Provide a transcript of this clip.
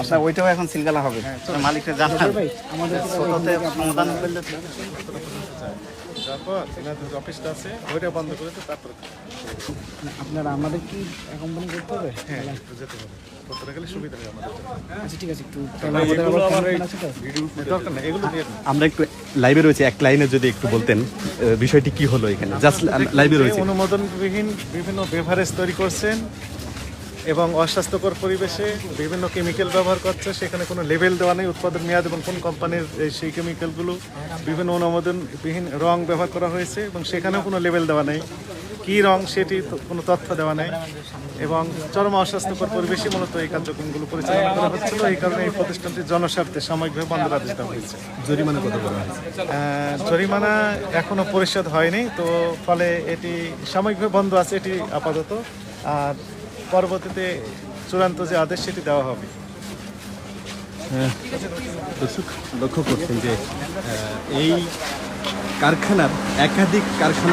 আচ্ছা ওইটাও এখন সিলগালা হবে। মালিককে জানান। ছোটতে সমাধান করলে তারপর এনাদের অফিসটা আছে ওইটা বন্ধ করে তো তারপর আপনারা আমাদের কি কোম্পানি করতে হবে? হ্যাঁ একটু যেতে হবে। করতে গেলে সুবিধা হবে আমাদের আচ্ছা ঠিক আছে একটু। আমরা একটু লাইভে রয়েছে এক লাইনে যদি একটু বলতেন বিষয়টি কি হলো এখানে? জাস্ট লাইভে রয়েছে। অনুমোদনবিহীন বিভিন্ন বেভারেজ তৈরি করছেন। এবং অস্বাস্থ্যকর পরিবেশে বিভিন্ন কেমিক্যাল ব্যবহার করছে। সেখানে কোনো লেভেল দেওয়া নেই উৎপাদন মেয়াদ এবং কোন কোম্পানির এই সেই কেমিক্যালগুলো বিভিন্ন অনুমোদনবিহীন রং ব্যবহার করা হয়েছে এবং সেখানেও কোনো লেভেল দেওয়া নেই। কী রং সেটি কোনো তথ্য দেওয়া নেই এবং চরম অস্বাস্থ্যকর পরিবেশে মূলত এই কার্যক্রমগুলো পরিচালনা করা হচ্ছিল। এই কারণে এই প্রতিষ্ঠানটি জনস্বার্থে সাময়িকভাবে বন্ধ দেওয়া হয়েছে। জরিমানা কত করা হয়েছে? জরিমানা এখনও পরিশোধ হয়নি তো ফলে এটি সাময়িকভাবে বন্ধ আছে এটি আপাতত। আর পরবর্তীতে চূড়ান্ত যে আদেশ, সেটি দেওয়া হবে। দর্শক, লক্ষ্য করছেন যে এই কারখানার একাধিক কারখানা